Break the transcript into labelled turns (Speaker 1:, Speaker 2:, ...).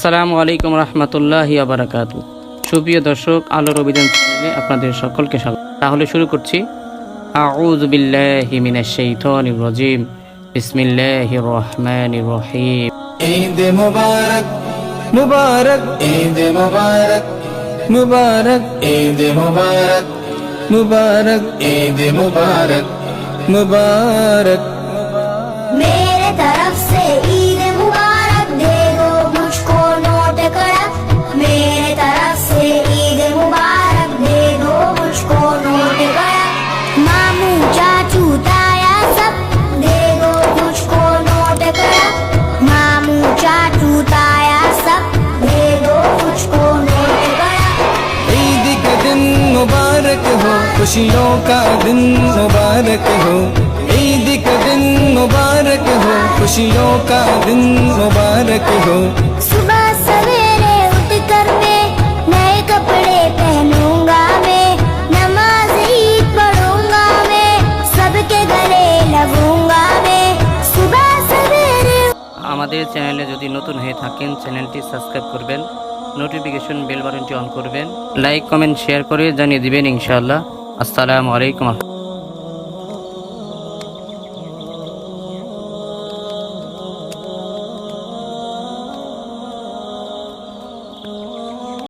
Speaker 1: আসসালামু আলাইকুম রহমতুল্লাহ আবরাকাত সুপ্রিয় দর্শক আলোর অভিযান চ্যানেলে আপনাদের সকলকে স্বাগত। তাহলে শুরু করছি। আউজ বিসমিল্লাহির রহমানির রহিম।
Speaker 2: ঈদ মুবারক। মুবারক। ঈদ মুবারক। মুবারক। ঈদ মুবারক। মুবারক। ঈদ মুবারক। মুবারক। मुबारक हो खुशियों का दिन मुबारक हो ईद का दिन मुबारक हो खुशियों का दिन मुबारक हो
Speaker 3: सुबह सवेरे उठकर मैं नए कपड़े पहनूंगा मैं नमाज ईद पढ़ूंगा मैं सबके गले लगूंगा मैं सुबह सवेरे
Speaker 1: আমাদের চ্যানেলে যদি নতুন হয়ে থাকেন চ্যানেলটি সাবস্ক্রাইব করবেন নোটিফিকেশন বেল বাটনটি অন করবেন। লাইক কমেন্ট শেয়ার করে জানিয়ে দিবেন ইনশাআল্লাহ। আসসালামু আলাইকুম